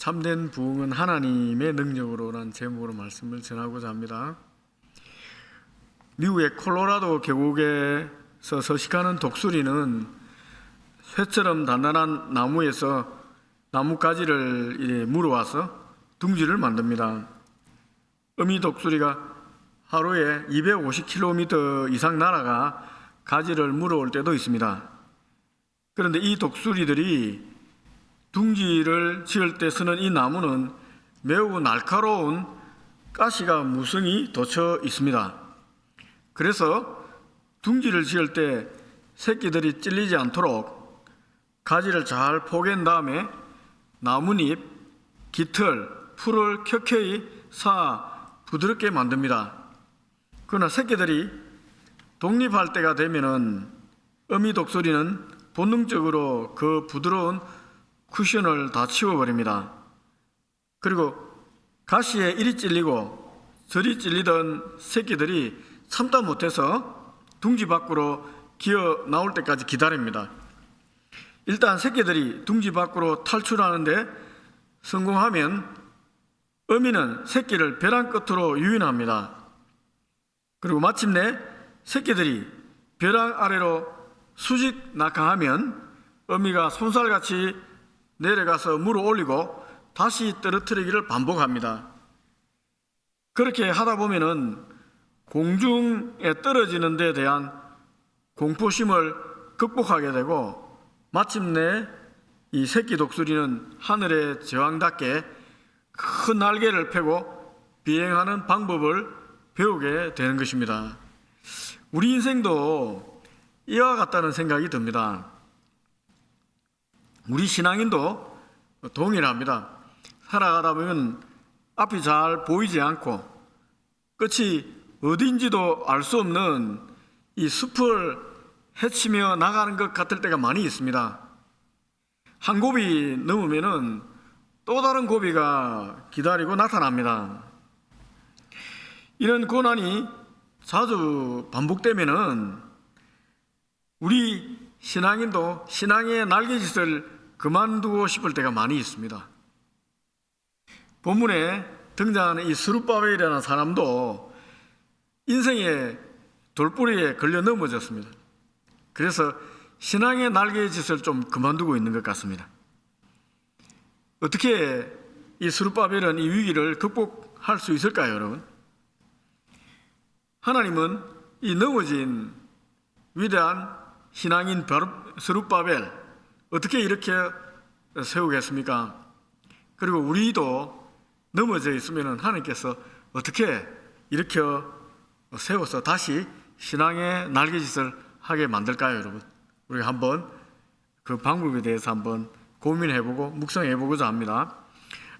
참된 부흥은 하나님의 능력으로라는 제목으로 말씀을 전하고자 합니다. 미국의 콜로라도 계곡에서 서식하는 독수리는 쇠처럼 단단한 나무에서 나뭇가지를 이래 물어와서 둥지를 만듭니다. 어미 독수리가 하루에 250km 이상 날아가 가지를 물어올 때도 있습니다. 그런데 이 독수리들이 둥지를 지을 때 쓰는 이 나무는 매우 날카로운 가시가 무성이 돋쳐 있습니다. 그래서 둥지를 지을 때 새끼들이 찔리지 않도록 가지를 잘 포갠 다음에 나뭇잎, 깃털, 풀을 켜켜이 사 부드럽게 만듭니다. 그러나 새끼들이 독립할 때가 되면은 어미 독수리는 본능적으로 그 부드러운 쿠션을 다 치워버립니다. 그리고 가시에 이리 찔리고 저리 찔리던 새끼들이 참다 못해서 둥지 밖으로 기어 나올 때까지 기다립니다. 일단 새끼들이 둥지 밖으로 탈출하는데 성공하면 어미는 새끼를 벼랑 끝으로 유인합니다. 그리고 마침내 새끼들이 벼랑 아래로 수직 낙하하면 어미가 손살같이 내려가서 물어 올리고 다시 떨어뜨리기를 반복합니다. 그렇게 하다 보면은 공중에 떨어지는 데 대한 공포심을 극복하게 되고 마침내 이 새끼 독수리는 하늘의 제왕답게 큰 날개를 펴고 비행하는 방법을 배우게 되는 것입니다. 우리 인생도 이와 같다는 생각이 듭니다. 우리 신앙인도 동일합니다. 살아가다 보면 앞이 잘 보이지 않고 끝이 어딘지도 알 수 없는 이 숲을 헤치며 나가는 것 같을 때가 많이 있습니다. 한 고비 넘으면은 또 다른 고비가 기다리고 나타납니다. 이런 고난이 자주 반복되면은 우리 신앙인도 신앙의 날개짓을 그만두고 싶을 때가 많이 있습니다. 본문에 등장하는 이 스룹바벨이라는 사람도 인생의 돌뿌리에 걸려 넘어졌습니다. 그래서 신앙의 날개짓을 좀 그만두고 있는 것 같습니다. 어떻게 이 스룹바벨은 이 위기를 극복할 수 있을까요, 여러분? 하나님은 이 넘어진 위대한 신앙인 스룹바벨 어떻게 이렇게 세우겠습니까? 그리고 우리도 넘어져 있으면 하나님께서 어떻게 일으켜 세워서 다시 신앙의 날개짓을 하게 만들까요, 여러분? 우리 한번 그 방법에 대해서 한번 고민해보고 묵상해보고자 합니다.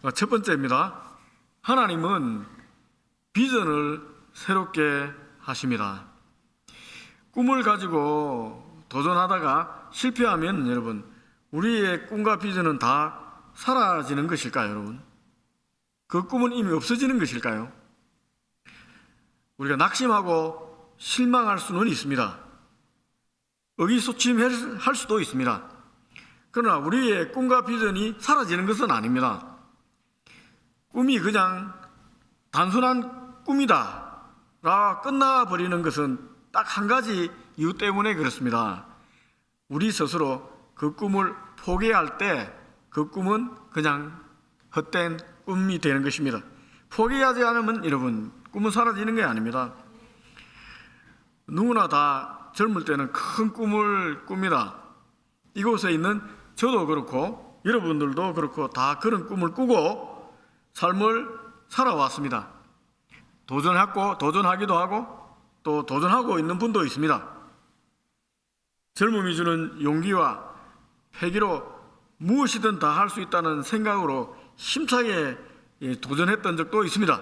어, 첫 번째입니다. 하나님은 비전을 새롭게 하십니다. 꿈을 가지고 도전하다가 실패하면 여러분 우리의 꿈과 비전은 다 사라지는 것일까요, 여러분? 그 꿈은 이미 없어지는 것일까요? 우리가 낙심하고 실망할 수는 있습니다. 의기소침할 수도 있습니다. 그러나 우리의 꿈과 비전이 사라지는 것은 아닙니다. 꿈이 그냥 단순한 꿈이다. 라 끝나버리는 것은 딱 한 가지 이유 때문에 그렇습니다. 우리 스스로 그 꿈을 포기할 때 그 꿈은 그냥 헛된 꿈이 되는 것입니다. 포기하지 않으면 여러분 꿈은 사라지는 게 아닙니다. 누구나 다 젊을 때는 큰 꿈을 꿉니다. 이곳에 있는 저도 그렇고 여러분들도 그렇고 다 그런 꿈을 꾸고 삶을 살아왔습니다. 도전했고 도전하기도 하고 또 도전하고 있는 분도 있습니다. 젊음이 주는 용기와 패기로 무엇이든 다 할 수 있다는 생각으로 힘차게 도전했던 적도 있습니다.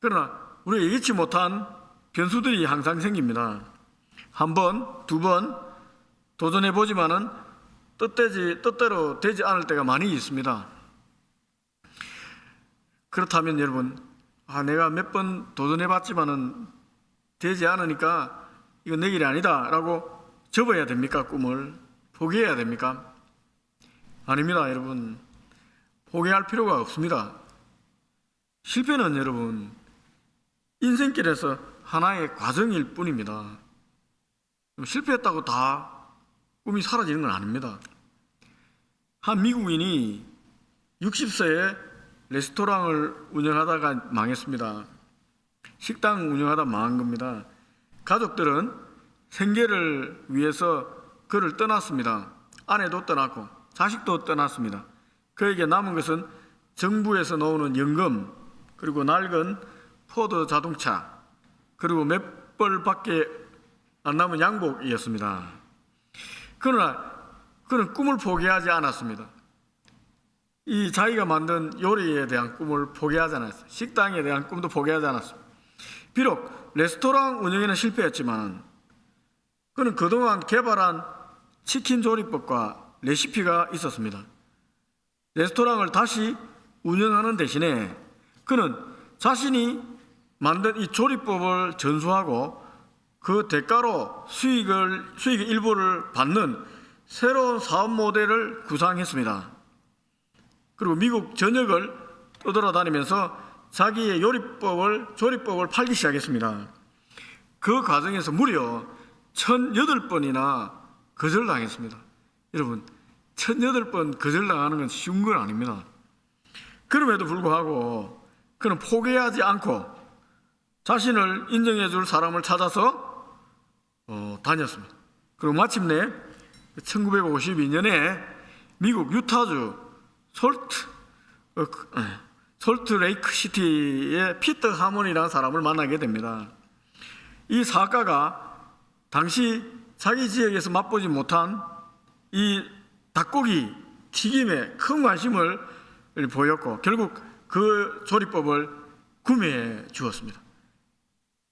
그러나 우리가 예기치 못한 변수들이 항상 생깁니다. 한 번, 두 번 도전해 보지만은 뜻되지 뜻대로 되지 않을 때가 많이 있습니다. 그렇다면 여러분, 아 내가 몇 번 도전해 봤지만은 되지 않으니까 이건 내 길이 아니다라고 접어야 됩니까 꿈을 포기해야 됩니까? 아닙니다, 여러분. 포기할 필요가 없습니다. 실패는 여러분 인생길에서 하나의 과정일 뿐입니다. 실패했다고 다 꿈이 사라지는 건 아닙니다. 한 미국인이 60세에 레스토랑을 운영하다가 망했습니다. 식당 운영하다 망한 겁니다. 가족들은 생계를 위해서 그를 떠났습니다. 아내도 떠났고 자식도 떠났습니다. 그에게 남은 것은 정부에서 나오는 연금 그리고 낡은 포드 자동차 그리고 몇 벌밖에 안 남은 양복이었습니다. 그러나 그는 꿈을 포기하지 않았습니다. 이 자기가 만든 요리에 대한 꿈을 포기하지 않았어요. 식당에 대한 꿈도 포기하지 않았습니다. 비록 레스토랑 운영에는 실패했지만 그는 그동안 개발한 치킨 조리법과 레시피가 있었습니다. 레스토랑을 다시 운영하는 대신에 그는 자신이 만든 이 조리법을 전수하고 그 대가로 수익을 수익의 일부를 받는 새로운 사업 모델을 구상했습니다. 그리고 미국 전역을 떠돌아다니면서 자기의 요리법을 조리법을 팔기 시작했습니다. 그 과정에서 무려 1008번이나 거절당했습니다. 여러분, 1008번 거절당하는 건 쉬운 건 아닙니다. 그럼에도 불구하고 그는 포기하지 않고 자신을 인정해 줄 사람을 찾아서 어, 다녔습니다. 그리고 마침내 1952년에 미국 유타주 솔트 어, 그, 에, 솔트 레이크 시티의 피터 하몬이라는 사람을 만나게 됩니다. 이 사가가 당시 자기 지역에서 맛보지 못한 이 닭고기 튀김에 큰 관심을 보였고 결국 그 조리법을 구매해 주었습니다.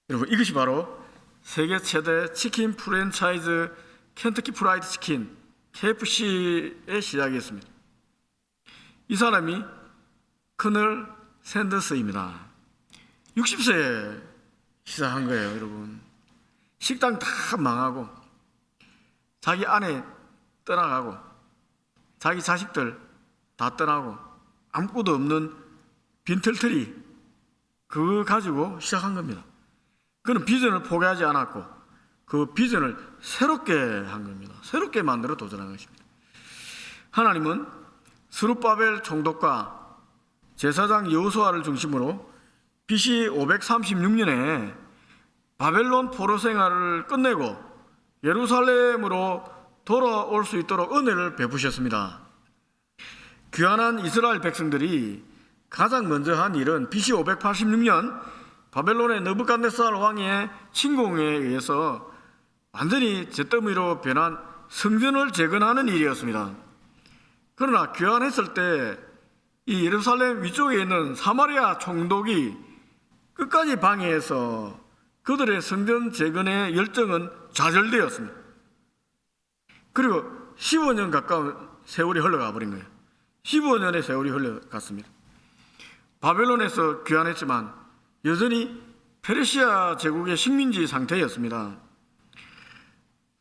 여러분 이것이 바로 세계 최대 치킨 프랜차이즈 켄터키 프라이드 치킨 KFC의 시작이었습니다. 이 사람이 커널 샌더스입니다. 60세에 시작한 거예요, 여러분. 식당 다 망하고 자기 아내 떠나가고 자기 자식들 다 떠나고 아무것도 없는 빈털터리 그거 가지고 시작한 겁니다. 그는 비전을 포기하지 않았고 그 비전을 새롭게 한 겁니다. 새롭게 만들어 도전한 것입니다. 하나님은 스룹바벨 총독과 제사장 여호수아를 중심으로 BC 536년에 바벨론 포로 생활을 끝내고 예루살렘으로 돌아올 수 있도록 은혜를 베푸셨습니다. 귀환한 이스라엘 백성들이 가장 먼저 한 일은 BC 586년 바벨론의 느부갓네살 왕의 침공에 의해서 완전히 잿더미로 변한 성전을 재건하는 일이었습니다. 그러나 귀환했을 때 이 예루살렘 위쪽에 있는 사마리아 총독이 끝까지 방해해서 그들의 성전 재건의 열정은 좌절되었습니다. 그리고 15년 가까운 세월이 흘러가 버린 거예요. 15년의 세월이 흘러갔습니다. 바벨론에서 귀환했지만 여전히 페르시아 제국의 식민지 상태였습니다.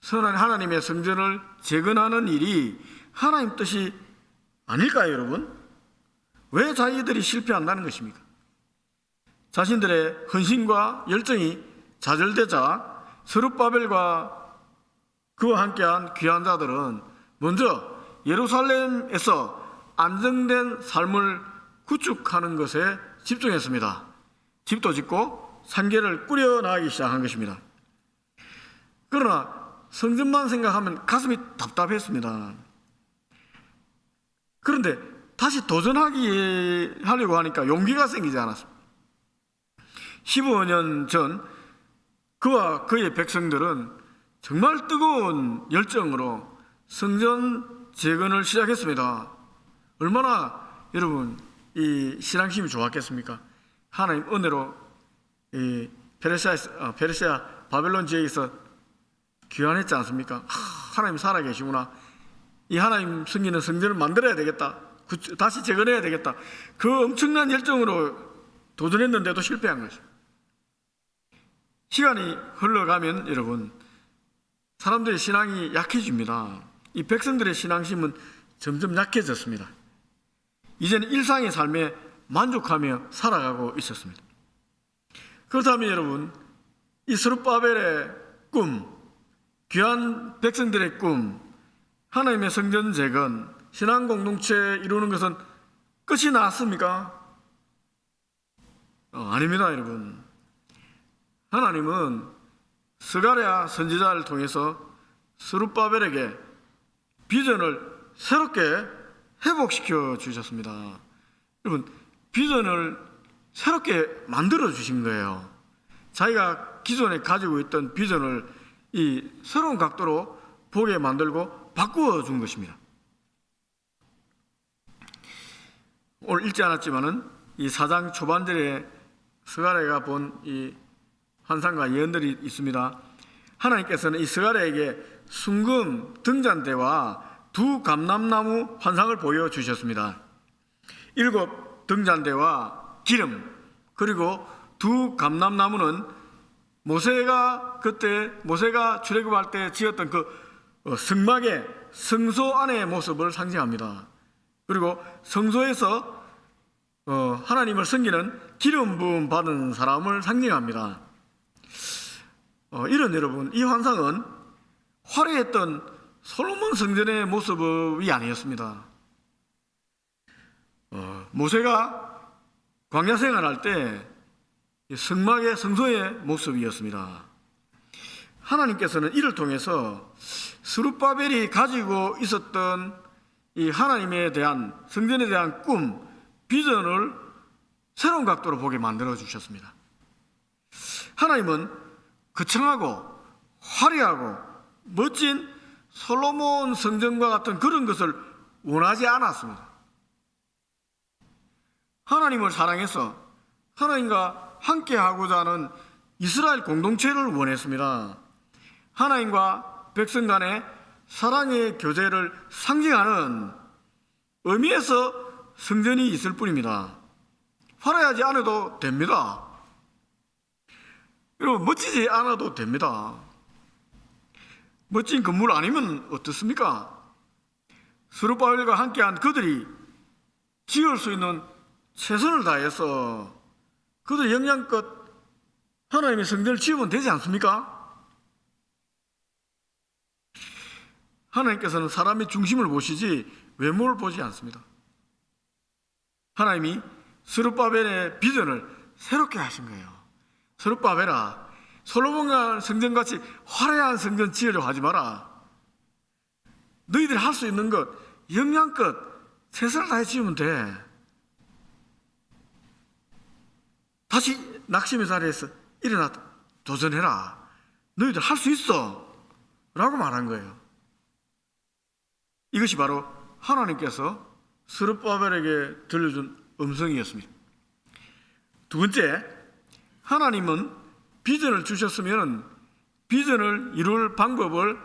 선한 하나님의 성전을 재건하는 일이 하나님 뜻이 아닐까요, 여러분? 왜 자기들이 실패한다는 것입니까? 자신들의 헌신과 열정이 좌절되자 스룹바벨과 그와 함께한 귀한 자들은 먼저 예루살렘에서 안정된 삶을 구축하는 것에 집중했습니다. 집도 짓고 산계를 꾸려나가기 시작한 것입니다. 그러나 성전만 생각하면 가슴이 답답했습니다. 그런데 다시 도전하기 하려고 하니까 용기가 생기지 않았습니다. 15년 전 그와 그의 백성들은 정말 뜨거운 열정으로 성전 재건을 시작했습니다. 얼마나 여러분 이 신앙심이 좋았겠습니까? 하나님 은혜로 이 페르시아 어, 페르시아 바벨론 지역에서 귀환했지 않습니까? 하, 하나님 살아계시구나. 이 하나님 섬기는 성전을 만들어야 되겠다. 구- 다시 재건해야 되겠다. 그 엄청난 열정으로 도전했는데도 실패한 것이. 시간이 흘러가면 여러분 사람들의 신앙이 약해집니다. 이 백성들의 신앙심은 점점 약해졌습니다. 이제는 일상의 삶에 만족하며 살아가고 있었습니다. 그렇다면 여러분, 이 스룹바벨의 꿈, 귀한 백성들의 꿈, 하나님의 성전 재건, 신앙 공동체 이루는 것은 끝이 났습니까? 어, 아닙니다, 여러분. 하나님은 스가랴 선지자를 통해서 스룹바벨에게 비전을 새롭게 회복시켜 주셨습니다. 여러분, 비전을 새롭게 만들어 주신 거예요. 자기가 기존에 가지고 있던 비전을 이 새로운 각도로 보게 만들고 바꾸어 준 것입니다. 오늘 읽지 않았지만은 이 사장 초반절에 스가랴가 본 이 환상과 예언들이 있습니다. 하나님께서는 이 스가랴에게 순금 등잔대와 두 감람나무 환상을 보여 주셨습니다. 일곱 등잔대와 기름 그리고 두 감람나무는 모세가 그때 모세가 출애굽할 때 지었던 그 어, 성막의 성소 안의 모습을 상징합니다. 그리고 성소에서 어, 하나님을 섬기는 기름 부음 받은 사람을 상징합니다. 어, 이런 여러분 이 환상은 화려했던 솔로몬 성전의 모습이 아니었습니다. 어, 모세가 광야 생활할 때 성막의 성소의 모습이었습니다. 하나님께서는 이를 통해서 스룹바벨이 가지고 있었던 이 하나님에 대한 성전에 대한 꿈, 비전을 새로운 각도로 보게 만들어 주셨습니다. 하나님은 거창하고 화려하고 멋진 솔로몬 성전과 같은 그런 것을 원하지 않았습니다. 하나님을 사랑해서 하나님과 함께 하고자 하는 이스라엘 공동체를 원했습니다. 하나님과 백성 간의 사랑의 교제를 상징하는 의미에서 성전이 있을 뿐입니다. 화려하지 않아도 됩니다. 여러분, 멋지지 않아도 됩니다. 멋진 건물 아니면 어떻습니까? 수르바벨과 함께한 그들이 지을 수 있는 최선을 다해서 그들 영향껏 하나님의 성전을 지으면 되지 않습니까? 하나님께서는 사람의 중심을 보시지 외모를 보지 않습니다. 하나님이 스룹바벨의 비전을 새롭게 하신 거예요. 스룹바벨아, 솔로몬과 성전같이 화려한 성전 지으려 하지 마라. 너희들이 할 수 있는 것, 영양껏 최선을 다해 지으면 돼. 다시 낙심의 자리에서 일어나 도전해라. 너희들 할 수 있어. 라고 말한 거예요. 이것이 바로 하나님께서 스룹바벨에게 들려준 음성이었습니다. 두 번째, 하나님은 비전을 주셨으면 비전을 이룰 방법을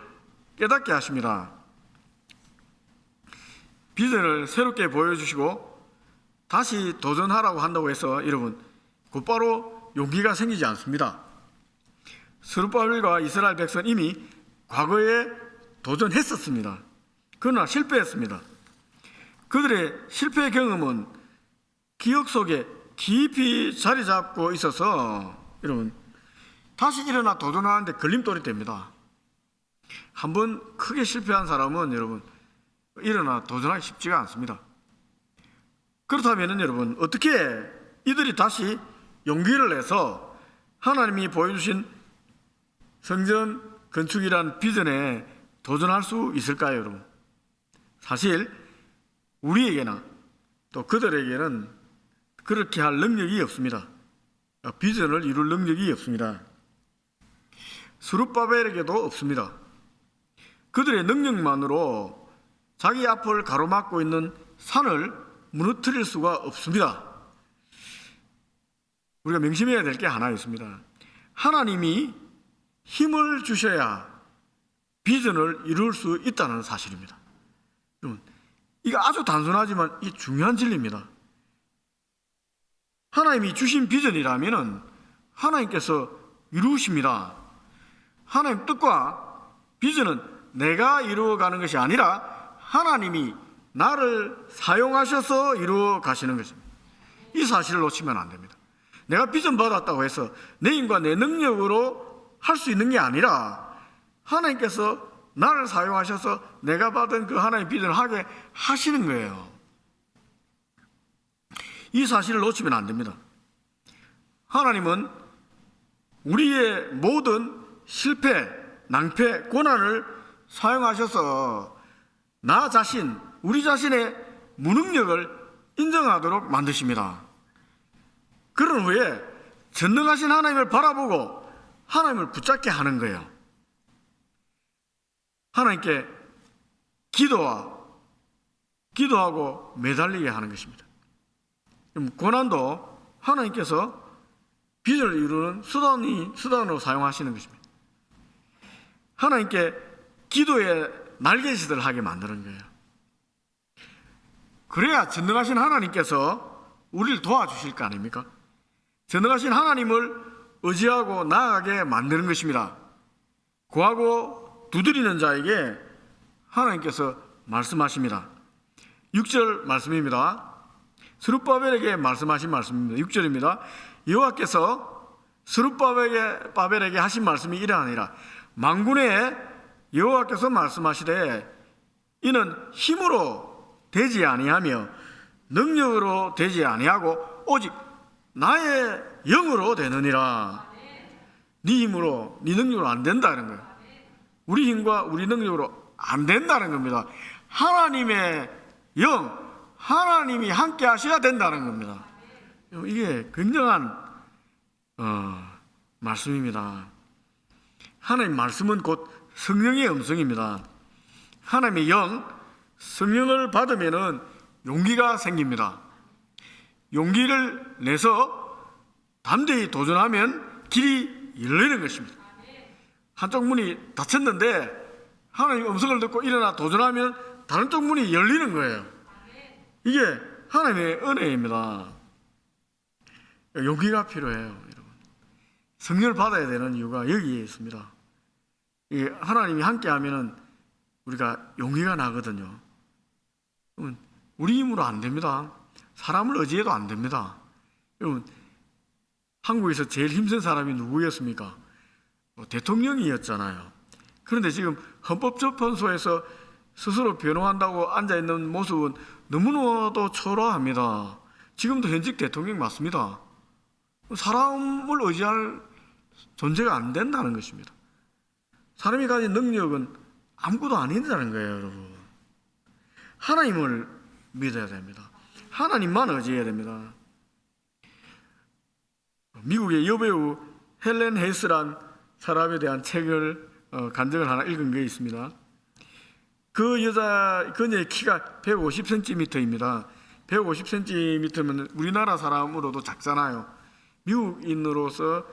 깨닫게 하십니다. 비전을 새롭게 보여주시고 다시 도전하라고 한다고 해서 여러분 곧바로 용기가 생기지 않습니다. 스룹바벨과 이스라엘 백성 이미 과거에 도전했었습니다. 그러나 실패했습니다. 그들의 실패 경험은 기억 속에 깊이 자리 잡고 있어서 여러분 다시 일어나 도전하는데 걸림돌이 됩니다. 한 번 크게 실패한 사람은 여러분 일어나 도전하기 쉽지가 않습니다. 그렇다면 여러분 어떻게 이들이 다시 용기를 내서 하나님이 보여주신 성전 건축이란 비전에 도전할 수 있을까요, 여러분? 사실 우리에게나 또 그들에게는 그렇게 할 능력이 없습니다. 비전을 이룰 능력이 없습니다. 수룹바벨에게도 없습니다. 그들의 능력만으로 자기 앞을 가로막고 있는 산을 무너뜨릴 수가 없습니다. 우리가 명심해야 될 게 하나 있습니다. 하나님이 힘을 주셔야 비전을 이룰 수 있다는 사실입니다. 여러분, 이거 아주 단순하지만 이 중요한 진리입니다. 하나님이 주신 비전이라면 하나님께서 이루십니다. 하나님 뜻과 비전은 내가 이루어가는 것이 아니라 하나님이 나를 사용하셔서 이루어 가시는 것입니다. 이 사실을 놓치면 안 됩니다. 내가 비전 받았다고 해서 내 힘과 내 능력으로 할 수 있는 게 아니라 하나님께서 나를 사용하셔서 내가 받은 그 하나님의 비전을 하게 하시는 거예요. 이 사실을 놓치면 안 됩니다. 하나님은 우리의 모든 실패, 낭패, 고난을 사용하셔서 나 자신, 우리 자신의 무능력을 인정하도록 만드십니다. 그런 후에 전능하신 하나님을 바라보고 하나님을 붙잡게 하는 거예요. 하나님께 기도와 기도하고 매달리게 하는 것입니다. 고난도 하나님께서 비전을 이루는 수단이 수단으로 사용하시는 것입니다. 하나님께 기도의 날개짓을 하게 만드는 거예요. 그래야 전능하신 하나님께서 우리를 도와주실 거 아닙니까? 전능하신 하나님을 의지하고 나아가게 만드는 것입니다. 구하고 두드리는 자에게 하나님께서 말씀하십니다. 6절 말씀입니다. 스룹바벨에게 말씀하신 말씀입니다. 6절입니다. 여호와께서 스룹바벨에게 바벨에게 하신 말씀이 이러하니라. 망군의 여호와께서 말씀하시되 이는 힘으로 되지 아니하며 능력으로 되지 아니하고 오직 나의 영으로 되느니라. 네 힘으로 네 능력으로 안 된다는 거예요. 우리 힘과 우리 능력으로 안 된다는 겁니다. 하나님의 영, 하나님이 함께 하셔야 된다는 겁니다. 이게 굉장한 어, 말씀입니다. 하나님 말씀은 곧 성령의 음성입니다. 하나님의 영, 성령을 받으면은 용기가 생깁니다. 용기를 내서 담대히 도전하면 길이 열리는 것입니다. 한쪽 문이 닫혔는데 하나님 음성을 듣고 일어나 도전하면 다른 쪽 문이 열리는 거예요. 이게 하나님의 은혜입니다. 용기가 필요해요, 여러분. 성령을 받아야 되는 이유가 여기에 있습니다. 이게 하나님이 함께 하면은 우리가 용기가 나거든요. 우리 힘으로 안 됩니다. 사람을 의지해도 안 됩니다. 여러분, 한국에서 제일 힘센 사람이 누구였습니까? 뭐 대통령이었잖아요. 그런데 지금 헌법재판소에서 스스로 변호한다고 앉아 있는 모습은 너무나도 초라합니다. 지금도 현직 대통령 맞습니다. 사람을 의지할 존재가 안 된다는 것입니다. 사람이 가진 능력은 아무것도 아닌다는 거예요, 여러분. 하나님을 믿어야 됩니다. 하나님만 의지해야 됩니다. 미국의 여배우 헬렌 헤이스란 사람에 대한 책을 어, 간증을 하나 읽은 게 있습니다. 그 여자 그녀의 키가 150cm입니다. 150cm면 우리나라 사람으로도 작잖아요. 미국인으로서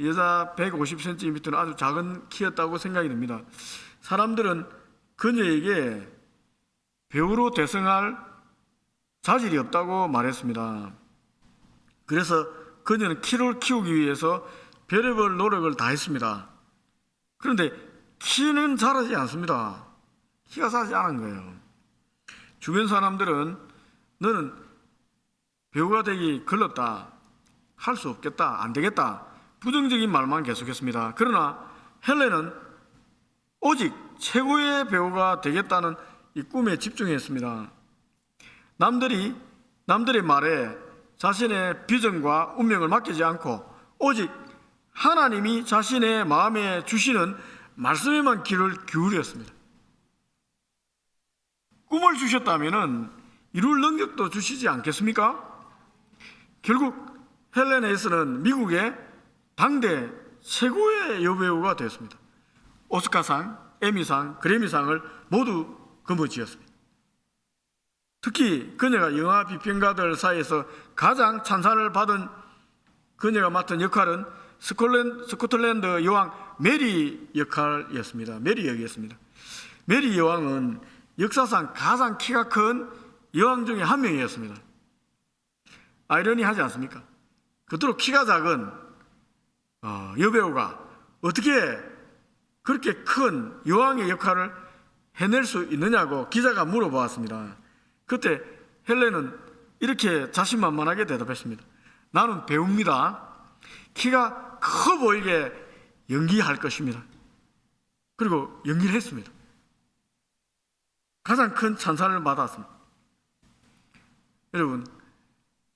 여자 150cm는 아주 작은 키였다고 생각이 듭니다. 사람들은 그녀에게 배우로 대성할 자질이 없다고 말했습니다. 그래서 그녀는 키를 키우기 위해서 별의별 노력을 다 했습니다. 그런데 키는 자라지 않습니다. 자라지 않은 거예요. 주변 사람들은 너는 배우가 되기 걸렀다. 할 수 없겠다. 안 되겠다. 부정적인 말만 계속했습니다. 그러나 헬렌은 오직 최고의 배우가 되겠다는 이 꿈에 집중했습니다. 남들이 남들의 말에 자신의 비전과 운명을 맡기지 않고 오직 하나님이 자신의 마음에 주시는 말씀에만 귀를 기울였습니다. 꿈을 주셨다면 이룰 능력도 주시지 않겠습니까? 결국 헬렌 헤이스는 미국의 당대 최고의 여배우가 되었습니다. 오스카상, 에미상, 그래미상을 모두 거머쥐었습니다. 특히 그녀가 영화 비평가들 사이에서 가장 찬사를 받은 그녀가 맡은 역할은 스콜랜드, 스코틀랜드 여왕 메리 역할이었습니다. 메리 역이었습니다. 메리 여왕은 역사상 가장 키가 큰 여왕 중에 한 명이었습니다. 아이러니하지 않습니까? 그토록 키가 작은 어, 여배우가 어떻게 그렇게 큰 여왕의 역할을 해낼 수 있느냐고 기자가 물어보았습니다. 그때 헬레는 이렇게 자신만만하게 대답했습니다. 나는 배웁니다. 키가 커 보이게 연기할 것입니다. 그리고 연기를 했습니다. 가장 큰 찬사를 받았습니다. 여러분,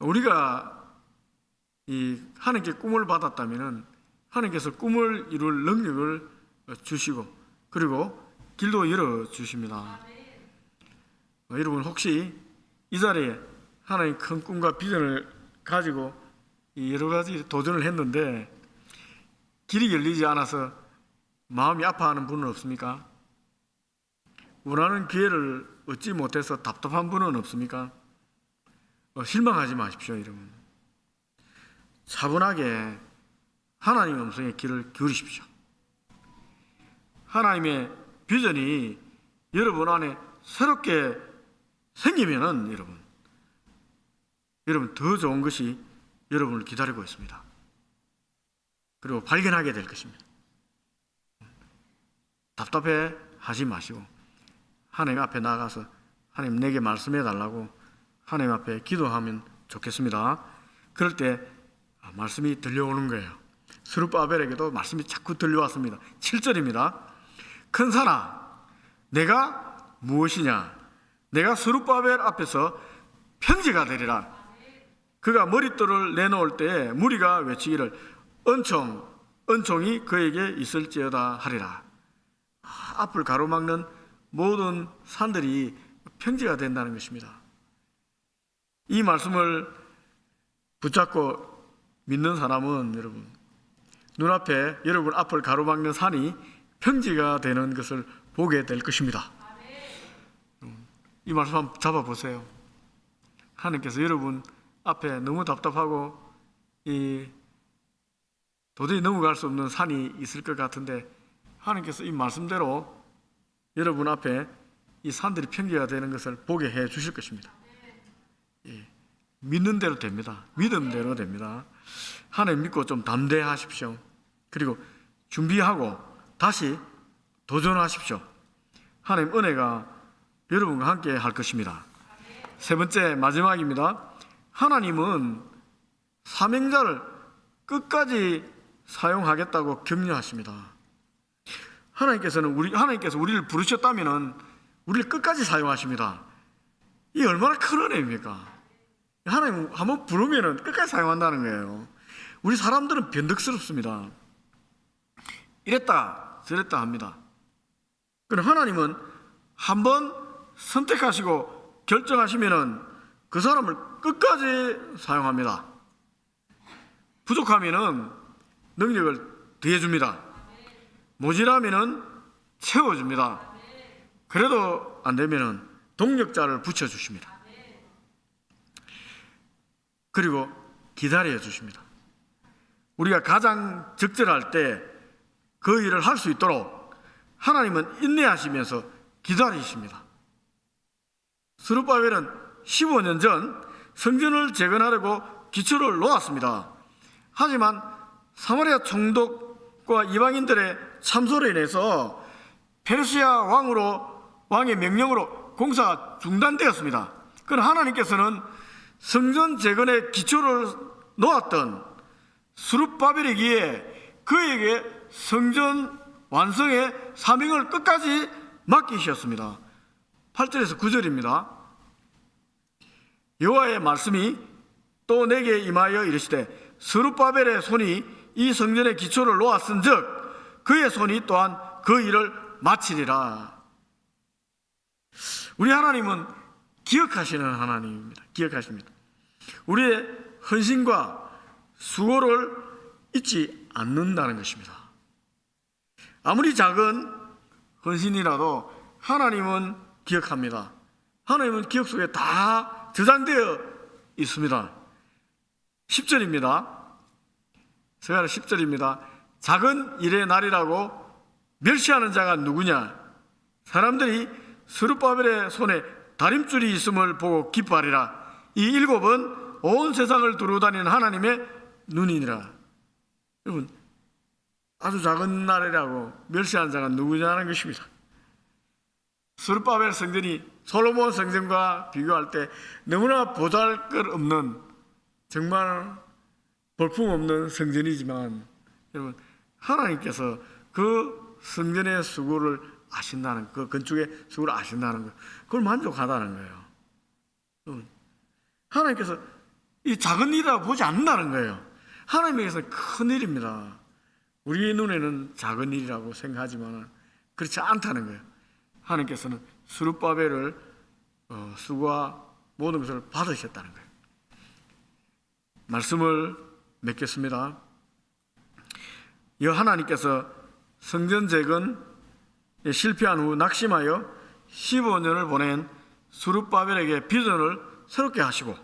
우리가 이 하나님께 꿈을 받았다면은 하나님께서 꿈을 이룰 능력을 주시고 그리고 길도 열어 주십니다. 어, 여러분 혹시 이 자리에 하나님 큰 꿈과 비전을 가지고 이 여러 가지 도전을 했는데 길이 열리지 않아서 마음이 아파하는 분은 없습니까? 원하는 기회를 얻지 못해서 답답한 분은 없습니까? 어, 실망하지 마십시오, 여러분. 차분하게 하나님 음성에 귀를 기울이십시오. 하나님의 비전이 여러분 안에 새롭게 생기면은 여러분, 여러분 더 좋은 것이 여러분을 기다리고 있습니다. 그리고 발견하게 될 것입니다. 답답해 하지 마시고 하나님 앞에 나가서 하나님 내게 말씀해 달라고 하나님 앞에 기도하면 좋겠습니다. 그럴 때 아, 말씀이 들려오는 거예요. 스룹바벨에게도 말씀이 자꾸 들려왔습니다. 7절입니다. 큰 사나 내가 무엇이냐 내가 스룹바벨 앞에서 편지가 되리라 그가 머릿돌을 내놓을 때 무리가 외치기를 은총 은총이 그에게 있을지어다 하리라 아, 앞을 가로막는 모든 산들이 평지가 된다는 것입니다. 이 말씀을 붙잡고 믿는 사람은 여러분 눈앞에 여러분 앞을 가로막는 산이 평지가 되는 것을 보게 될 것입니다. 이 말씀 한번 잡아보세요. 하나님께서 여러분 앞에 너무 답답하고 이 도저히 넘어갈 수 없는 산이 있을 것 같은데 하나님께서 이 말씀대로 여러분 앞에 이 산들이 평지가 되는 것을 보게 해 주실 것입니다. 예, 믿는 대로 됩니다. 믿음 대로 됩니다. 하나님 믿고 좀 담대하십시오. 그리고 준비하고 다시 도전하십시오. 하나님 은혜가 여러분과 함께 할 것입니다. 세 번째 마지막입니다. 하나님은 사명자를 끝까지 사용하겠다고 격려하십니다. 하나님께서는 우리 하나님께서 우리를 부르셨다면은 우리를 끝까지 사용하십니다. 이 얼마나 큰 은혜입니까? 하나님 한번 부르면은 끝까지 사용한다는 거예요. 우리 사람들은 변덕스럽습니다. 이랬다 저랬다 합니다. 그럼 하나님은 한번 선택하시고 결정하시면은 그 사람을 끝까지 사용합니다. 부족하면은 능력을 더해줍니다. 모자라면은 채워줍니다. 그래도 안 되면은 동력자를 붙여주십니다. 그리고 기다려 주십니다. 우리가 가장 적절할 때 그 일을 할 수 있도록 하나님은 인내하시면서 기다리십니다. 스룹바벨은 15년 전 성전을 재건하려고 기초를 놓았습니다. 하지만 사마리아 총독과 이방인들의 참소로 인해서 페르시아 왕으로 왕의 명령으로 공사가 중단되었습니다. 그러나 하나님께서는 성전 재건의 기초를 놓았던 수룹바벨에게 그에게 성전 완성의 사명을 끝까지 맡기셨습니다. 8절에서 9절입니다. 여호와의 말씀이 또 내게 임하여 이르시되 스룹바벨의 손이 이 성전의 기초를 놓았은즉 그의 손이 또한 그 일을 마치리라. 우리 하나님은 기억하시는 하나님입니다. 기억하십니다. 우리의 헌신과 수고를 잊지 않는다는 것입니다. 아무리 작은 헌신이라도 하나님은 기억합니다. 하나님은 기억 속에 다 저장되어 있습니다. 10절입니다. 세가라 10절입니다. 작은 일의 날이라고 멸시하는 자가 누구냐? 사람들이 스룹바벨의 손에 다림줄이 있음을 보고 기뻐하리라. 이 일곱은 온 세상을 두루 다니는 하나님의 눈이니라. 여러분, 아주 작은 날이라고 멸시하는 자가 누구냐는 것입니다. 스룹바벨 성전이 솔로몬 성전과 비교할 때 너무나 보잘 것 없는 정말 볼품 없는 성전이지만 여러분 하나님께서 그 성전의 수고를 아신다는 그 건축의 수고를 아신다는 거 그걸 만족하다는 거예요. 하나님께서 이 작은 일이라고 보지 않는다는 거예요. 하나님에게서 큰 일입니다. 우리의 눈에는 작은 일이라고 생각하지만 그렇지 않다는 거예요. 하나님께서는 수르바벨을 어, 수고와 모든 것을 받으셨다는 거예요. 말씀을 맺겠습니다. 여 하나님께서 성전 재건 실패한 후 낙심하여 15년을 보낸 수르바벨에게 비전을 새롭게 하시고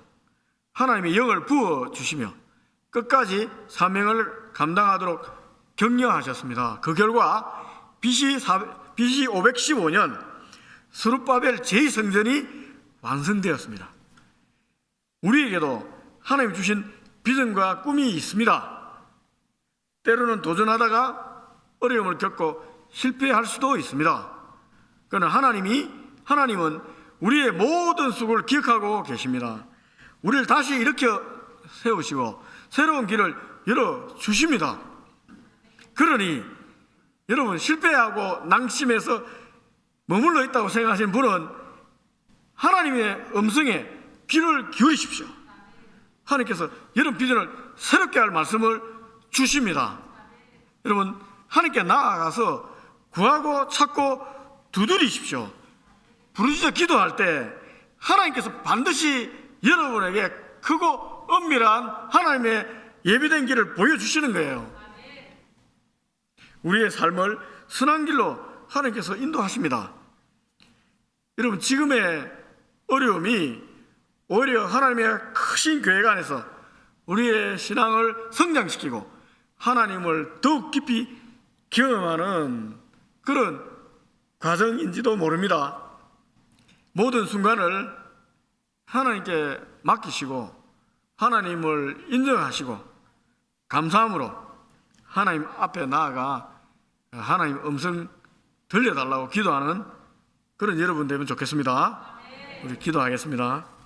하나님의 영을 부어 주시며 끝까지 사명을 감당하도록 격려하셨습니다. 그 결과 BC, 4, BC 515년 수르바벨 제2성전이 완성되었습니다. 우리에게도 하나님 주신 비전과 꿈이 있습니다. 때로는 도전하다가 어려움을 겪고 실패할 수도 있습니다. 그러나 하나님이 하나님은 우리의 모든 수고를 기억하고 계십니다. 우리를 다시 일으켜 세우시고 새로운 길을 열어 주십니다. 그러니 여러분 실패하고 낭심해서 머물러 있다고 생각하시는 분은 하나님의 음성에 귀를 기울이십시오. 하나님께서 여러분 비전을 새롭게 할 말씀을 주십니다. 여러분 하나님께 나아가서 구하고 찾고 두드리십시오. 부르짖어 기도할 때 하나님께서 반드시 여러분에게 크고 엄밀한 하나님의 예비된 길을 보여주시는 거예요. 우리의 삶을 선한 길로 하나님께서 인도하십니다. 여러분 지금의 어려움이 오히려 하나님의 크신 교회가 안에서 우리의 신앙을 성장시키고 하나님을 더욱 깊이 경험하는 그런 과정인지도 모릅니다. 모든 순간을 하나님께 맡기시고 하나님을 인정하시고 감사함으로 하나님 앞에 나아가 하나님 음성 들려달라고 기도하는 그런 여러분 되면 좋겠습니다. 우리 기도하겠습니다.